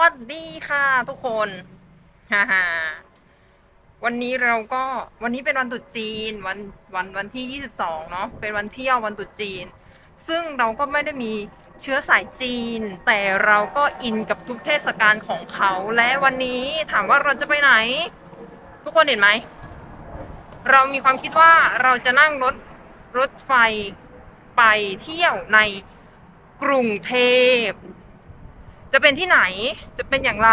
วัสดีค่ะทุกคนฮ่าฮวันนี้เราก็วันนี้เป็นวันตรุษจีน วันวันวันที่ 22 เนาะเป็นวันเที่ยววันตรุษจีน ซึ่งเราก็ไม่ได้มีเชื้อสายจีน แต่เราก็อินกับทุกเทศกาลของเขา และวันนี้ถามว่าเราจะไปไหน ทุกคนเห็นไหม เรามีความคิดว่าเราจะนั่งรถรถไฟไปเที่ยวในกรุงเทพ จะเป็นที่ไหนจะเป็นอย่างไร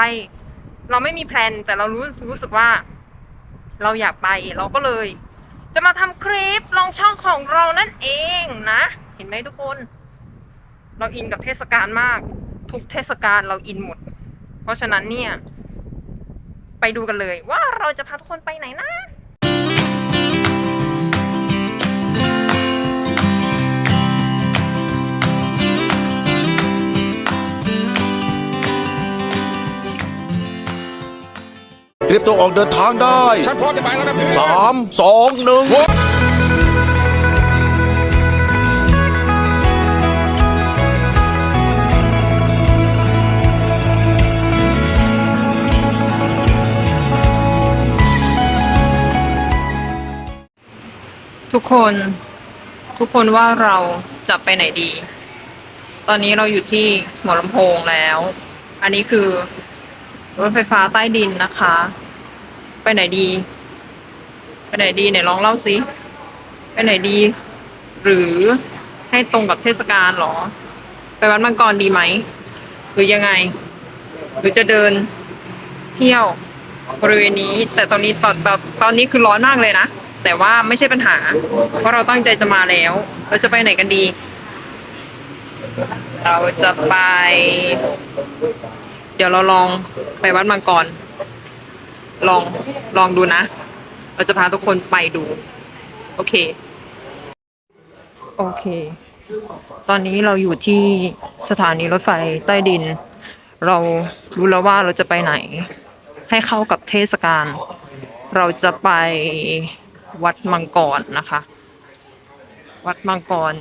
เราไม่มีแพลนแต่เรารู้รู้สึกว่า เราอยากไปเราก็เลย จะมาทำคลิปลองช่องของเรานั่นเองนะ เห็นไหมทุกคน เราอินกับเทศกาลมาก ทุกเทศกาลเราอินหมด เพราะฉะนั้นเนี่ย ไปดูกันเลยว่าเราจะพาทุกคนไปไหนนะ รียมตัวออกเดินทางได้ฉันพร้อมจะไปแล้วนะพี่สามสองหนึ่งทุกคนทุกคนว่าเราจะไปไหนดี ตอนนี้เราอยู่ที่หัวลำโพงแล้ว อันนี้คือรถไฟฟ้าใต้ดินนะคะ ไปไหนดี ไปไหนดีไหนลองเล่าสิไปไหนดี หรือให้ตรงกับเทศกาลเหรอ ไปวัดมังกรดีไหม หรือยังไง หรือจะเดินเที่ยวบริเวณนี้ แต่ตอนนี้ตอนตอนตอนนี้คือร้อนมากเลยนะ แต่ว่าไม่ใช่ปัญหา เพราะเราตั้งใจจะมาแล้ว เราจะไปไหนกันดี เราจะไป เดี๋ยวเราลองไปวัดมังกร ลองลองดูนะ เราจะพาทุกคนไปดู โอเค โอเค ตอนนี้เราอยู่ที่สถานีรถไฟใต้ดิน เรารู้แล้วว่าเราจะไปไหน ให้เข้ากับเทศกาลเราจะไปวัดมังกรนะคะ วัดมังกร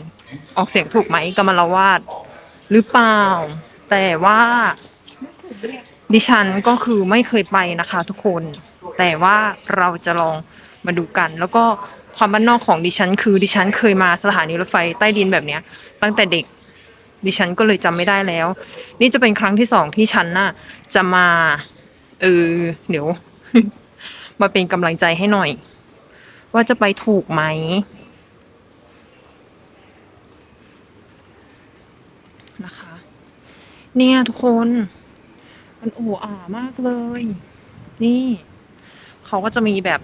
ออกเสียงถูกไหมกำมะละวาดหรือเปล่า แต่ว่า ดิฉันก็คือไม่เคยไปนะคะทุกคน แต่ว่าเราจะลองมาดูกัน แล้วก็ความบ้านนอกของดิฉัน คือดิฉันเคยมาสถานีรถไฟใต้ดินแบบเนี้ย ตั้งแต่เด็กดิฉันก็เลยจำไม่ได้แล้ว นี่จะเป็นครั้งที่สองที่ฉันน่ะจะมา เออเดี๋ยว มาเป็นกำลังใจให้หน่อย ว่าจะไปถูกไหม นะคะ เนี่ยทุกคน มันโอ้อามากเลย นี่ เขาก็จะมีแบบ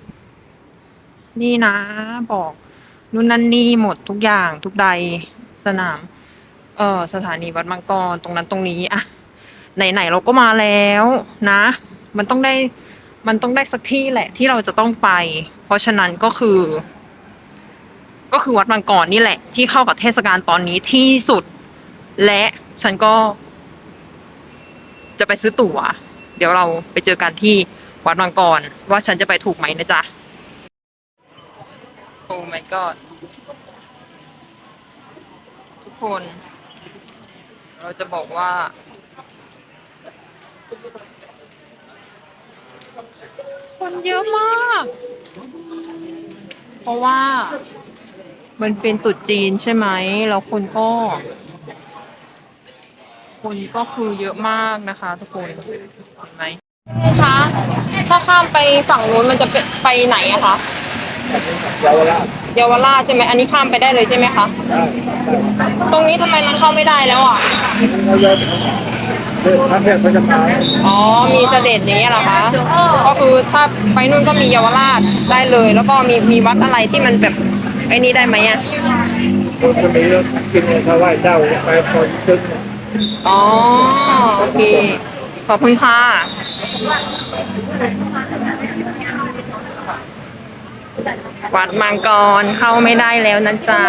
นี่นะ บอกนู่นนั่นนี่หมดทุกอย่างทุกใดสนาม เออสถานีวัดมังกรตรงนั้นตรงนี้อะไหนๆเราก็มาแล้วนะ มันต้องได้มันต้องได้สักที่แหละที่เราจะต้องไป เพราะฉะนั้นก็คือ ก็คือวัดมังกรนี่แหละ ที่เข้ากับเทศกาลตอนนี้ที่สุด และฉันก็ จะไปซื้อตั๋ว เดี๋ยวเราไปเจอกันที่วัดมังกรว่าฉันจะไปถูกไหมนะจ๊ะ โอ้ my god ทุกคน เราจะบอกว่า คนเยอะมาก เพราะว่า มันเป็นตรุษจีนใช่ไหม แล้วคนก็ คนก็คือเยอะมากนะคะทุกคนเห็นไหมคะถ้าข้ามไปฝั่งนู้นมันจะไปไปไหนอะคะเยาวราชเยาวราชใช่ไหมอันนี้ข้ามไปได้เลยใช่ไหมคะตรงนี้ทำไมมันเข้าไม่ได้แล้วอะพระเทพพระจันทร์อ๋อ มีเสด็จอย่างเงี้ยเหรอคะ ก็คือถ้าไปนู่นก็มีเยาวราชได้เลย แล้วก็มีมีวัดอะไรที่มันแบบไอ้นี้ได้ไหมอะคุณจะมีรถกินเขาไหว้เจ้าไปคอยตึ้ง อ๋อ โอเค ขอบคุณค่ะ วัดมังกรเข้าไม่ได้แล้วนะจ๊ะ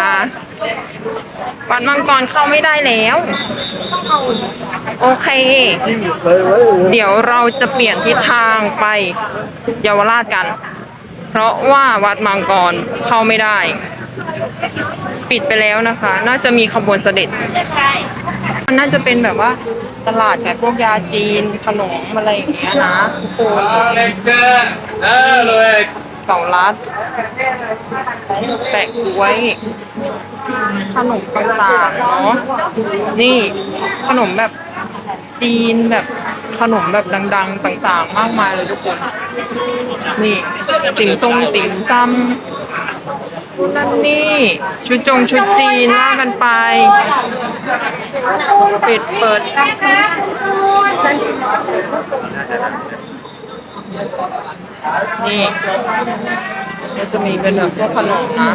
วัดมังกรเข้าไม่ได้แล้ว โอเคเลยไว้เดี๋ยวเราจะเปลี่ยนทิศทางไปเยาวราชกัน เพราะว่าวัดมังกรเข้าไม่ได้ ปิดไปแล้วนะคะ น่าจะมีขบวนเสด็จ มันน่าจะเป็นแบบว่าตลาดขายพวกยาจีนขนมอะไรอย่างเงี้ยนะทุกคนเลเชอร์เออเลยเก่าลัดแปะกล้วยขนมต่างๆเนาะนี่ขนมแบบจีนแบบขนมแบบดัง ๆ ต่างๆ มากมายเลยทุกคน นี่ติ่มซงติ่มซำ นั่นนี่ ชุดจงชุดจีนว่ากันไป ปิดเปิด นี่ก็จะมีเป็นแบบพวกขนมนะ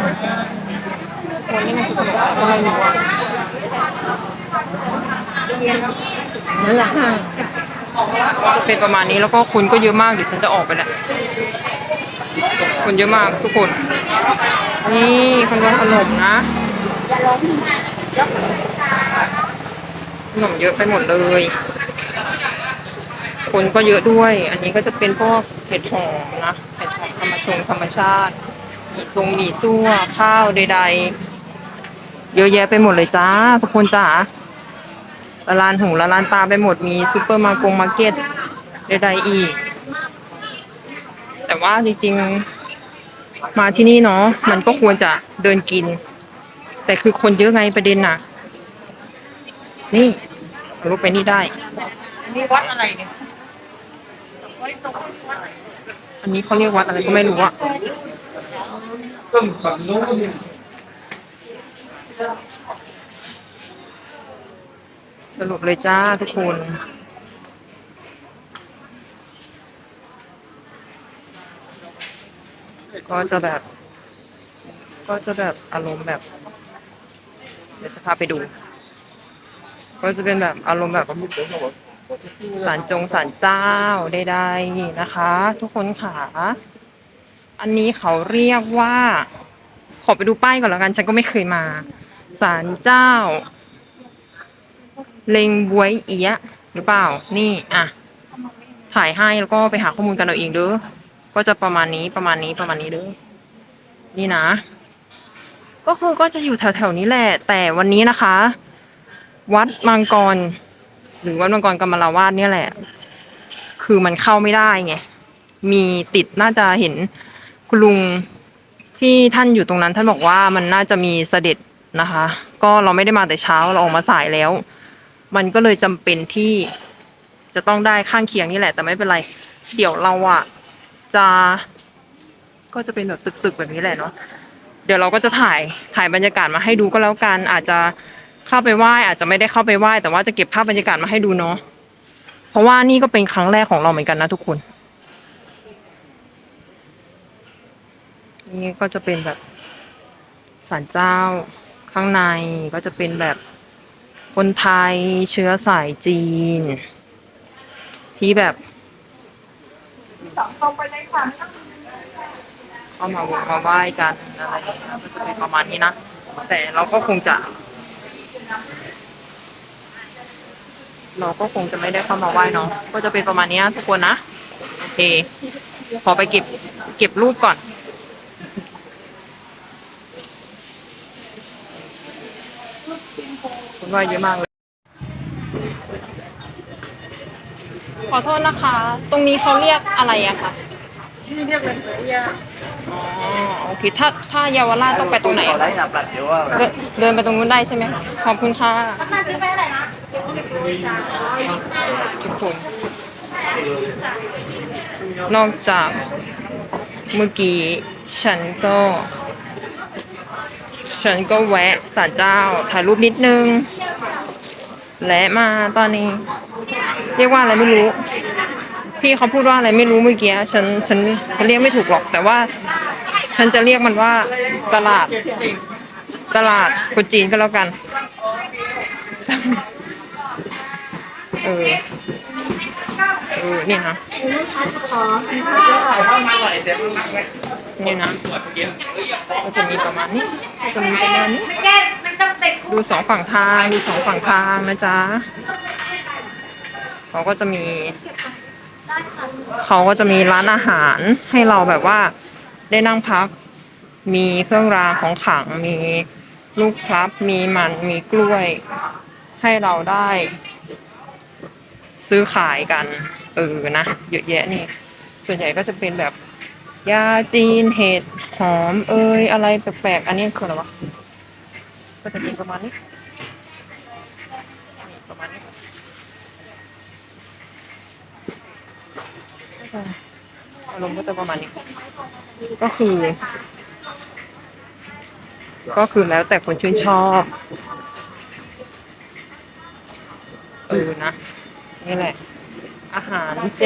วันนี้มันคือขนมอะไรก็ไม่รู้อะนั่นแหละจะเป็นประมาณนี้แล้วก็คนก็เยอะมากเดี๋ยวฉันจะออกไปแหล้วคนเยอะมากทุกคน นี่คนรขนมนะขนมเยอะไปหมดเลย คนก็เยอะด้วย อันนี้ก็จะเป็นพวกเห็ดหอมนะเห็ดหอมธรรมชงธรรมชาติมีตรงหมี่ซั่วข้าวใด ๆ เยอะแยะไปหมดเลยจ้าทุกคนจ้าละลานหูละลานตาไปหมดมีซูเปอร์มาร์กงมาร์เก็ตใดๆอีก แต่ว่าจริงๆ มาที่นี่เนาะมันก็ควรจะเดินกิน แต่คือคนเยอะไงประเด็นน่ะ นี่เอารูปไปนี่ได้นี่วัดอะไรเนี่ยอันนี้เขาเรียกวัดอะไรก็ไม่รู้อะต้นฝั่งโน้นเนี่ยสรุปเลยจ้าทุกคน ก็จะแบบ ก็จะแบบอารมณ์แบบ เดี๋ยวจะพาไปดู ก็จะเป็นแบบอารมณ์แบบสารจงสารเจ้าใดๆนะคะ ทุกคนค่ะอันนี้เขาเรียกว่า ขอไปดูป้ายก่อนแล้วกัน ฉันก็ไม่เคยมาสารเจ้า เลงบวยเอียหรือเปล่า นี่ อะ ถ่ายให้แล้วก็ไปหาข้อมูลกันเอาเองเด้อ ก็จะประมาณนี้ประมาณนี้ประมาณนี้เด้อนี่นะ ก็คือก็จะอยู่แถวๆนี้แหละ แต่วันนี้นะคะ วัดมังกร หรือวัดมังกรกำมะลาวาดเนี่ยแหละ คือมันเข้าไม่ได้ไงมีติดน่าจะเห็นคุณลุงที่ท่านอยู่ตรงนั้น ท่านบอกว่ามันน่าจะมีเสด็จนะคะ ก็เราไม่ได้มาแต่เช้าเราออกมาสายแล้ว มันก็เลยจำเป็นที่จะต้องได้ข้างเคียงนี่แหละ แต่ไม่เป็นไร เดี๋ยวเราอะ จะก็จะเป็นแบบตึกๆแบบนี้แหละเนาะเดี๋ยวเราก็จะถ่ายถ่ายบรรยากาศมาให้ดูก็แล้วกัน อาจจะเข้าไปไหว้อาจจะไม่ได้เข้าไปไหว้แต่ว่าจะเก็บภาพบรรยากาศมาให้ดูเนาะเพราะว่านี่ก็เป็นครั้งแรกของเราเหมือนกันนะทุกคน นี่ก็จะเป็นแบบศาลเจ้าข้างในก็จะเป็นแบบคนไทยเชื้อสายจีน ที่แบบ เข้ามาไหว้มาไหว้กันอะไรอย่างเงี้ยก็จะเป็นประมาณนี้นะ แต่เราก็คงจะ เราก็คงจะไม่ได้เข้ามาไหว้เนาะก็จะเป็นประมาณนี้ทุกคนนะโอเคขอไปเก็บเก็บรูปก่อนคนว่าเยอะมากเลย อโทษนะคะ ตรงนี้เขาเรียกอะไรอะคะที่เรียกเป็นเรียอ๋อโอเคถ้าถ้าเยาวราชต้องไปตรงไหนอะคะเดินเดินไปตรงนู้นได้ใช่ไหมคะขอบคุณค่ะมาซื้อไปอะไรนะทุกคน นอกจากเมื่อกี้ฉันก็ ฉันก็แวะศาลเจ้าถ่ายรูปนิดนึง และมาตอนนี้ เรียกว่าอะไรไม่รู้ พี่เขาพูดว่าอะไรไม่รู้เมื่อกี้ฉันฉันฉันเรียกไม่ถูกหรอก แต่ว่า ฉันจะเรียกมันว่าตลาด ตลาดคนจีนก็แล้วกัน เออเออนี่นะนี่นะก็จะมีประมาณนี้ก็จะมีประมาณนี้ ดูสองฝั่งทางดูสองฝั่งทางนะจ๊ะเขาก็จะมี เขาก็จะมีร้านอาหารให้เราแบบว่าได้นั่งพัก มีเครื่องรางของขลังมีลูกพลับ มีมันมีกล้วย ให้เราได้ ซื้อขายกัน เออนะเยอะแยะนี่ ส่วนใหญ่ก็จะเป็นแบบยาจีนเห็ดหอม เอยอะไรแปลกๆ อันนี้คืออะไรวะ ก็จะเป็นประมาณนี้ ประมาณนี้ก็จะอารมณ์ก็จะประมาณนี้ ก็คือ ก็คือแล้วแต่คนชื่นชอบเออนะ นี่แหละ อาหารเจ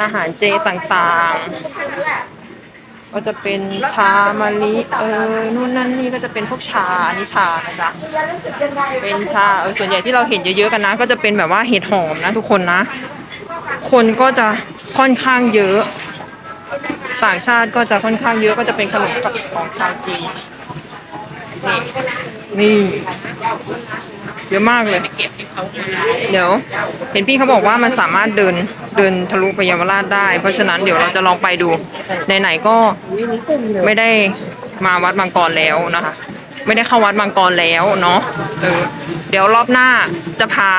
อาหารเจต่างๆ ก็จะเป็นชามะลิเออนู่นนั่นนี่ก็จะเป็นพวกชาอันนี้ชานะจ๊ะเป็นชาเออส่วนใหญ่ที่เราเห็นเยอะๆกันนะ ก็จะเป็นแบบว่าเห็ดหอมนะทุกคนนะ คนก็จะค่อนข้างเยอะ ต่างชาติก็จะค่อนข้างเยอะก็จะเป็นขนมกับของชาวจีนนี่นี่เยอะมากเลย เดี๋ยว เห็นพี่เขาบอกว่ามันสามารถเดินเดินทะลุไปเยาวราชได้ เพราะฉะนั้นเดี๋ยวเราจะลองไปดูไหนๆก็ไม่ได้มาวัดบางกรแล้วนะคะ ไม่ได้เข้าวัดบางกรแล้วเนาะเออเดี๋ยวรอบหน้าจะพา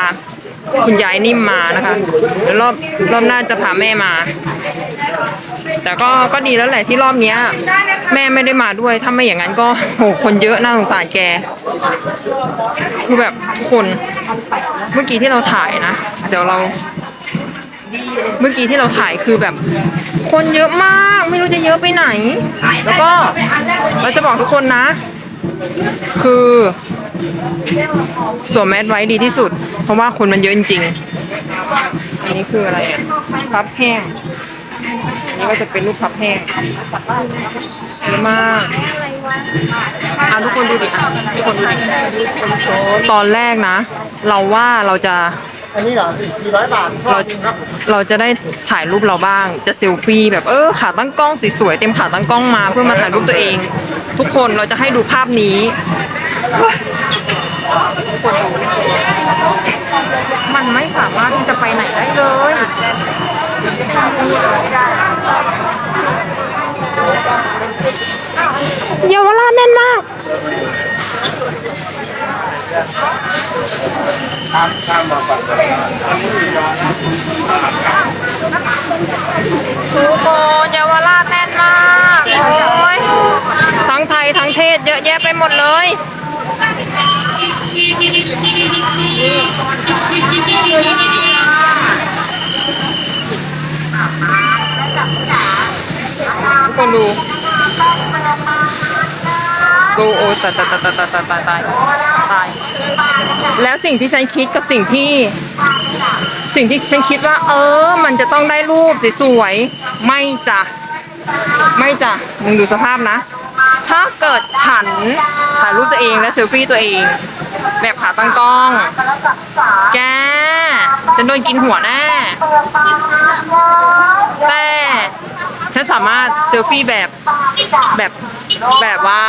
คุณยายนิ่มมานะคะเดี๋ยวรอบรอบหน้าจะพาแม่มา แต่ก็ก็ดีแล้วแหละที่รอบเนี้ย แม่ไม่ได้มาด้วย ถ้าไม่อย่างนั้นก็โหคนเยอะน่าสงสารแก คือแบบทุกคนเมื่อกี้ที่เราถ่ายนะ เดี๋ยวเรา เมื่อกี้ที่เราถ่ายคือแบบ คนเยอะมากไม่รู้จะเยอะไปไหน แล้วก็เราจะบอกทุกคนนะ คือสวมแมสไว้ดีที่สุด เพราะว่าคนมันเยอะจริงๆอันนี้คืออะไรอะพับแห้งอันนี้ก็จะเป็นรูปพับแห้งเยอะมากอะทุกคนดูดิอะทุกคนดูดิตอนแรกนะ เราว่าเราจะ อันนี้เหรอสี่ร้อยบาทเราเราจะได้ถ่ายรูปเราบ้าง จะเซลฟี่แบบเออขาตั้งกล้องสวยๆเต็มขาตั้งกล้องมาเพื่อมาถ่ายรูปตัวเอง ทุกคนเราจะให้ดูภาพนี้ มันไม่สามารถที่จะไปไหนได้เลยเยาวราชแน่นมาก ข้ามข้ามมาฝั่งทุกคนเยาวราชแน่นมากโอ้ยทั้งไทยทั้งเทศเยอะแยะไปหมดเลยกคนดู ดูโอตายตายตายตายตายตายตายตายแล้วสิ่งที่ฉันคิดกับสิ่งที่ สิ่งที่ฉันคิดว่า เออ มันจะต้องได้รูปสวยๆไม่จ้ะไม่จ้ะมึงดูสภาพนะ ถ้าเกิดฉันถ่ายรูปตัวเองและเซลฟี่ตัวเอง แบบขาตั้งกล้อง แกฉันโดนกินหัวแน่แต่ฉันสามารถเซลฟี่แบบแบบแบบว่า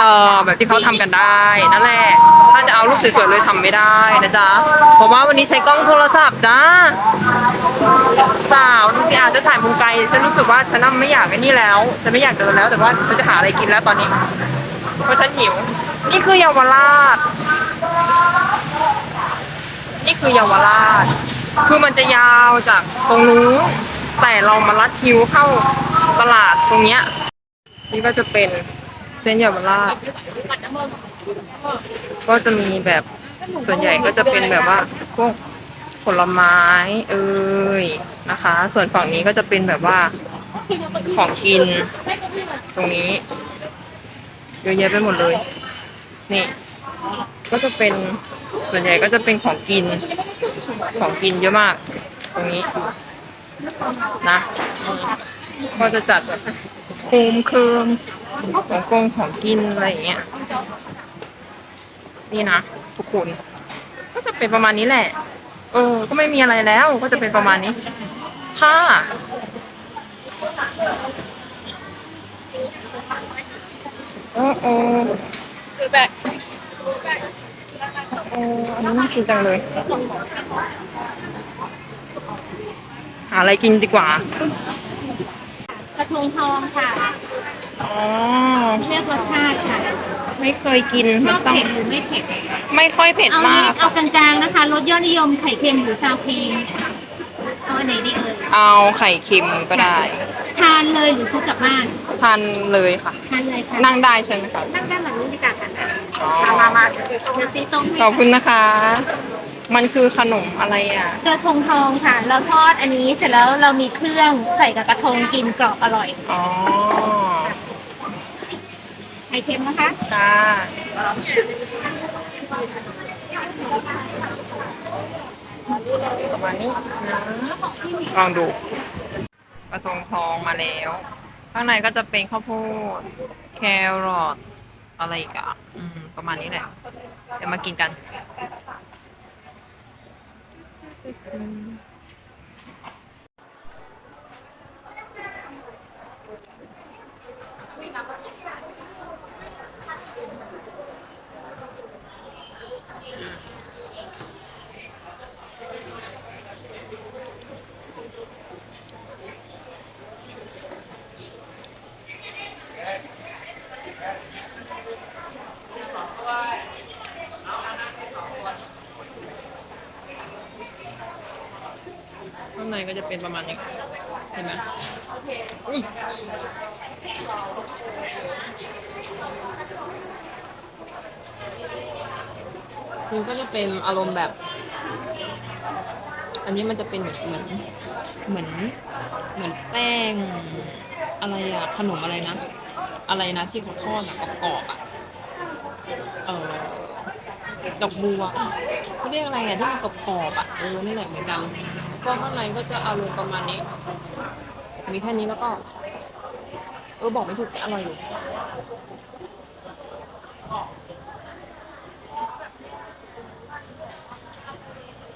เออแบบที่เขาทำกันได้นั่นแหละถ้าจะเอารูปสวยๆเลยทำไม่ได้นะจ๊ะเพราะว่าวันนี้ใช้กล้องโทรศัพท์จ้าสาวดูสิอาจจะถ่ายมุมไกลฉันรู้สึกว่าฉันน่ะไม่อยากไอ้นี่แล้วฉันไม่อยากเดินแล้ว แต่ว่าฉันจะหาอะไรกินแล้วตอนนี้เพราะฉันหิวนี่คือเยาวราช นี่คือเยาวราช คือมันจะยาวจากตรงนู้นแต่เรามาลัดคิวเข้าตลาดตรงเนี้ยนี่ก็จะเป็น เส้นเยาวราชก็จะมีแบบส่วนใหญ่ก็จะเป็นแบบว่าพวกผลไม้เอ่ยนะคะ ส่วนฝั่งนี้ก็จะเป็นแบบว่าของกิน ตรงนี้เยอะแยะไปหมดเลย นี่ ก็จะเป็นส่วนใหญ่ก็จะเป็นของกิน ของกินเยอะมาก ตรงนี้นะ ก็จะจัดแบบโคมเคิม ของกงของกินอะไรอย่างเงี้ย นี่นะทุกคน ก็จะเป็นประมาณนี้แหละ เออ ก็ไม่มีอะไรแล้ว ก็จะเป็นประมาณนี้ ถ้า โอ้โอ้คือแบบโอ้อันนี้น่ากินจังเลย หาอะไรกินดีกว่า กระทงทองค่ะ อ๋อเลือกรสชาติค่ะไม่เคยกินชมัอนบต้องเผ็ดหรือไม่เผ็ดไม่ค่อยเผ็ดเอามานี้กเอากลางๆนะคะรสยอดนิยมไข่เค็มหรือซาวครีมเอาอันไหนดีเอ่ยเอาไข่เค็มก็ได้ ทานเลยหรือซื้อกลับบ้านทานเลยค่ะ ทานเลยค่ะนั่งได้ใช่ไหมคะนั่งได้แบบนี้ดีกว่าค่ะอ๋อมามามาเดี๋ยวตีตรงให้ขอบคุณนะคะ มันคือขนมอะไรอะ กระทงทองค่ะเราทอดอันนี้เสร็จแล้วเรามีเครื่องใส่กับกระทงกินกรอบอร่อย อ๋อ ไข่เค็มนะคะค่ะประมาณนี้นะลองดูกระทงทองมาแล้ว ข้างในก็จะเป็นข้าวโพด แครอทอะไรอีกอะอืม ประมาณนี้แหละ เดี๋ยวมากินกัน ก็จะเป็นประมาณนี้ เห็นไหมอุ๊ยคือก็จะเป็นอารมณ์แบบ อันนี้มันจะเป็นเหมือนเหมือนเหมือนเหมือนแป้ง อะไรอะขนมอะไรนะ อะไรนะที่เขาทอดอะกรอบๆอะเออดอกบัวเขาเรียกอะไรอะที่มันกรอบๆอะเออนี่แหละเหมือนกัน ก็ข้างในก็จะอารมณ์ประมาณนี้ มีแค่นี้แล้วก็ เออบอกไม่ถูกแต่อร่อยอยู่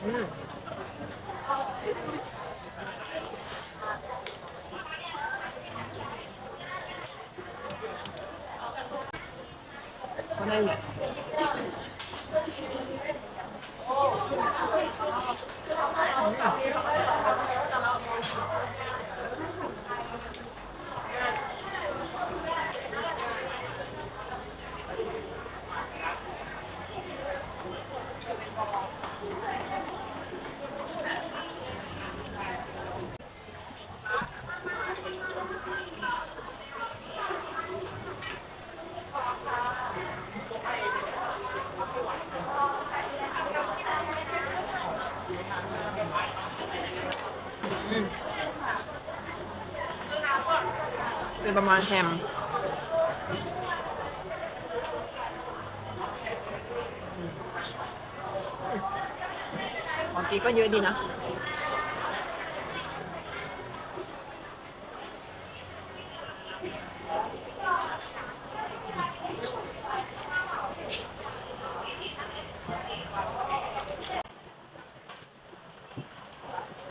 อืมก็ได้อยู่เป็ ประมาณแฮมของกีก็เยอะดีนะ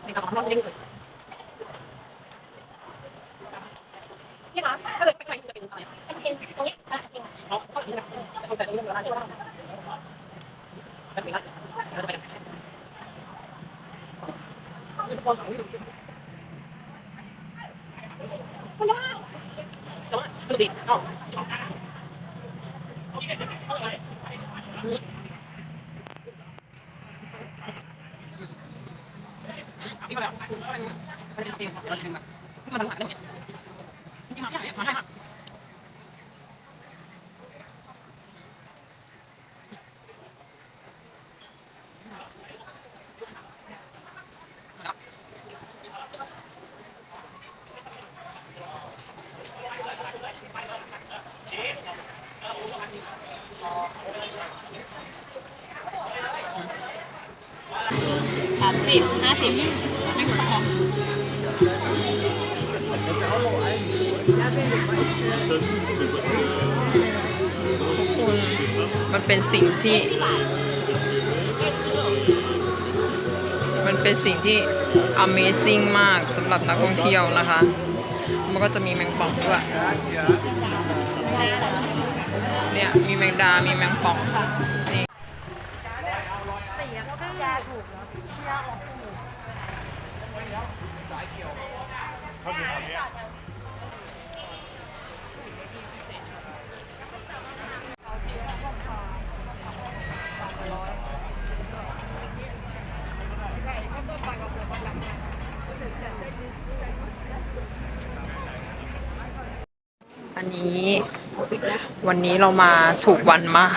ในกระเป๋ารอบนี้เลยพี่คะถ้าเกิดไปไกลจะเป็นอะไร จะเป็นตรงนี้จะเป็น อ๋อข้อนี้นะเอาแต่ตรงนี้เลยนะแบบนี้นะเราจะไปกันมีคนสั่งให้ดูแต่ว่าคือดีเอ้านี่ก็แล้วมันจะจริงๆเราจะดึงแบบขึ้นมาทางหลังได้ไหมจริงๆมาไม่ได้มาได้มาก สาม สิบไม่กดพอ มันเป็นสิ่งที่ มันเป็นสิ่งที่ Amazing มากสำหรับนักท่องเที่ยวนะคะ มันก็จะมีแมงป่องด้วยเนี่ย มีแมงดา มีแมงป่อง นี่เอั อันนี้วันนี้เรามาถูกวันมาก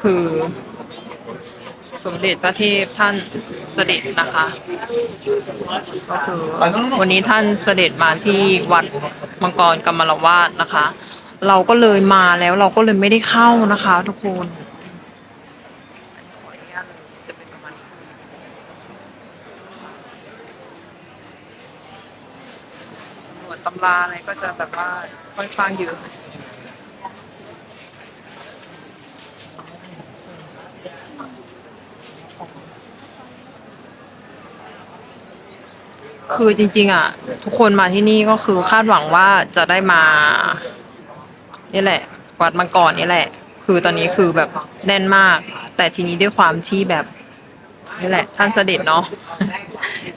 คือ สมเด็จพระเทพท่านเสด็จนะคะก็คือวันนี้ท่านเสด็จมาที่วัดมังกรกำมลวาดนะคะ เราก็เลยมาแล้วเราก็เลยไม่ได้เข้านะคะ ทุกคนขออนุญาตเลยจะเป็นประมาณนี้หนวดตำราอะไรก็จะแบบว่าค่อนข้างเยอะ คือจริง ๆ อะ ทุกคนมาที่นี่ก็คือคาดหวังว่าจะได้มา นี่แหละ วัดมังกรนี่แหละ คือตอนนี้คือแบบแน่นมาก แต่ทีนี้ด้วยความที่แบบนี่แหละ ท่านเสด็จเนาะ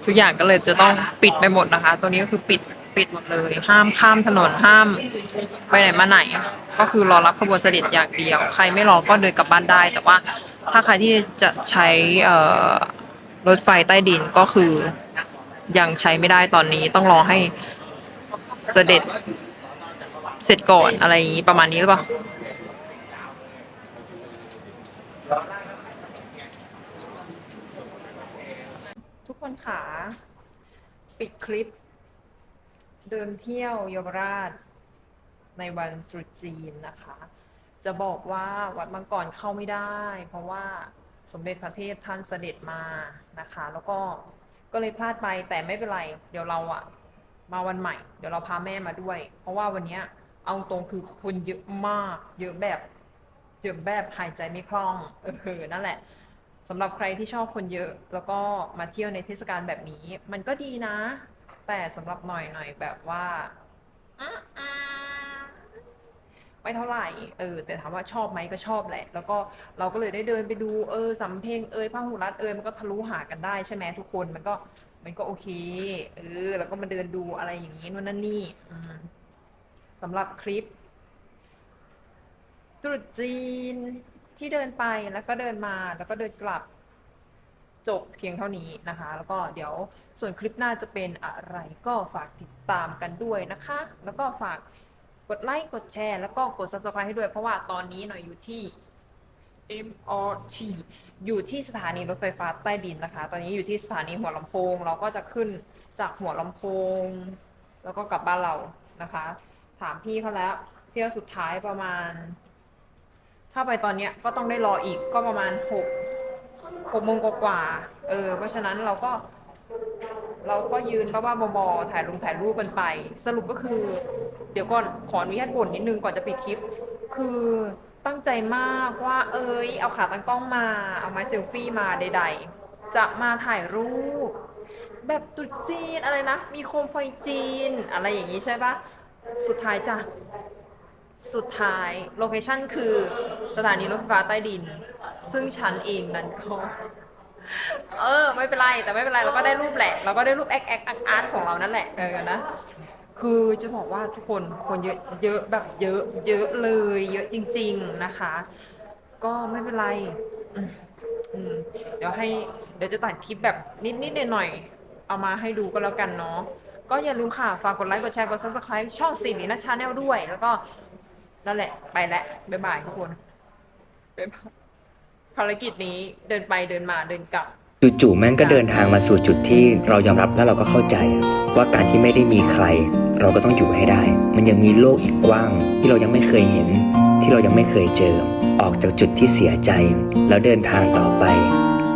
ทุกอย่างก็เลยจะต้องปิดไปหมดนะคะ ตัวนี้ก็คือปิดปิดหมดเลย ห้ามข้ามถนนห้ามไปไหนมาไหน ก็คือรอรับขบวนเสด็จอย่างเดียว ใครไม่รอก็เดินกลับบ้านได้ แต่ว่าถ้าใครที่จะใช้รถไฟใต้ดินก็คือ ยังใช้ไม่ได้ตอนนี้ต้องรอให้เสด็จเสร็จก่อนอะไรอย่างนี้ประมาณนี้หรือเปล่าทุกคนขาปิดคลิป เดินเที่ยวเยาวราช ในวันตรุษจีนนะคะ จะบอกว่าวัดมังกรเข้าไม่ได้ เพราะว่าสมเด็จพระเทพท่านเสด็จมานะคะ แล้วก็ ก็เลยพลาดไปแต่ไม่เป็นไร เดี๋ยวเราอะมาวันใหม่ เดี๋ยวเราพาแม่มาด้วย เพราะว่าวันนี้เอาตรงคือคนเยอะมาก เยอะแบบเยอะแบบหายใจไม่คล่องเออนั่นแหละสำหรับใครที่ชอบคนเยอะ แล้วก็มาเที่ยวในเทศกาลแบบนี้ มันก็ดีนะ แต่สำหรับหน่อยหน่อยแบบว่า ไม่เท่าไหร่เออแต่ถามว่าชอบไหมก็ชอบแหละ แล้วก็เราก็เลยได้เดินไปดูเออสำเพ็งเอยพหุรัตเอยมันก็ทะลุหากันได้ใช่ไหมทุกคนมันก็มันก็โอเคเออแล้วก็มาเดินดูอะไรอย่างนี้นู่นนั่นนี่สำหรับคลิปตรุษจีนที่เดินไปแล้วก็เดินมาแล้วก็เดินกลับจบเพียงเท่านี้นะคะ แล้วก็เดี๋ยวส่วนคลิปหน้าจะเป็นอะไรก็ฝากติดตามกันด้วยนะคะ แล้วก็ฝาก กดไลค์กดแชร์แล้วก็กด subscribe ให้ด้วย เพราะว่าตอนนี้หน่อยอยู่ที่ MRT อยู่ที่สถานีรถไฟฟ้าใต้ดินนะคะ ตอนนี้อยู่ที่สถานีหัวลำโพง เราก็จะขึ้นจากหัวลำโพง แล้วก็กลับบ้านเรานะคะ ถามพี่เขาแล้ว เที่ยวสุดท้ายประมาณ ถ้าไปตอนเนี้ยก็ต้องได้รออีกก็ประมาณหกหกโมงกว่าๆเออ เพราะฉะนั้นเราก็ เราก็ยืนบ้าๆบอๆถ่ายลงถ่ายรูปกันไป สรุปก็คือ เดี๋ยวก่อนขออนุญาตบ่นนิดนึงก่อนจะปิดคลิป คือตั้งใจมากว่าเอ้ยเอาขาตั้งกล้องมา เอาไม้เซลฟี่มาใด ๆ จะมาถ่ายรูป แบบตรุษจีนอะไรนะ มีโคมไฟจีน อะไรอย่างนี้ใช่ปะสุดท้ายจ้ะสุดท้ายโลเคชั่นคือสถานีรถไฟฟ้าใต้ดิน ซึ่งฉันเองนั้นก็ เออ ไม่เป็นไรแต่ไม่เป็นไรเราก็ได้รูปแหละ เราก็ได้รูปแอคแอคอาร์ตของเรานั่นแหละเออนะคือจะบอกว่าทุกคนคนเยอะเยอะแบบเยอะ เยอะเลย เยอะจริง ๆนะคะ ก็ไม่เป็นไรเดี๋ยวให้เดี๋ยวจะตัดคลิปแบบนิดๆหน่อยๆเอามาให้ดูก็แล้วกันเนาะก็อย่าลืมค่ะ ฝากกดไลค์กดแชร์กด subscribe ช่องสิรินะชาแนลด้วย แล้วก็นั่นแหละไปแล้วบ๊ายบายทุกคนบ๊ายบาย ภารกิจนี้เดินไปเดินมาเดินกลับจู่ๆแม่งก็เดินทางมาสู่จุดที่เรายอมรับและเราก็เข้าใจ ว่าการที่ไม่ได้มีใคร เราก็ต้องอยู่ให้ได้ มันยังมีโลกอีกกว้าง ที่เรายังไม่เคยเห็น ที่เรายังไม่เคยเจอ ออกจากจุดที่เสียใจ แล้วเดินทางต่อไป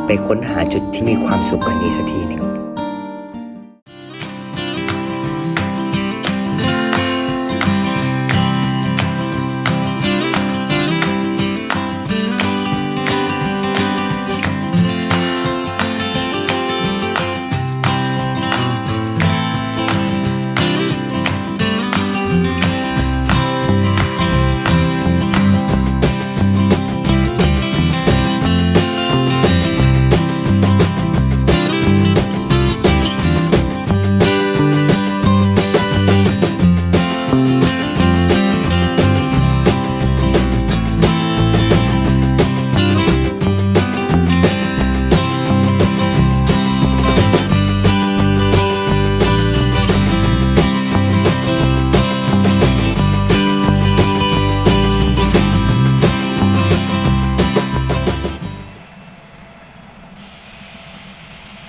ไปค้นหาจุดที่มีความสุขกว่านี้สักทีหนึ่ง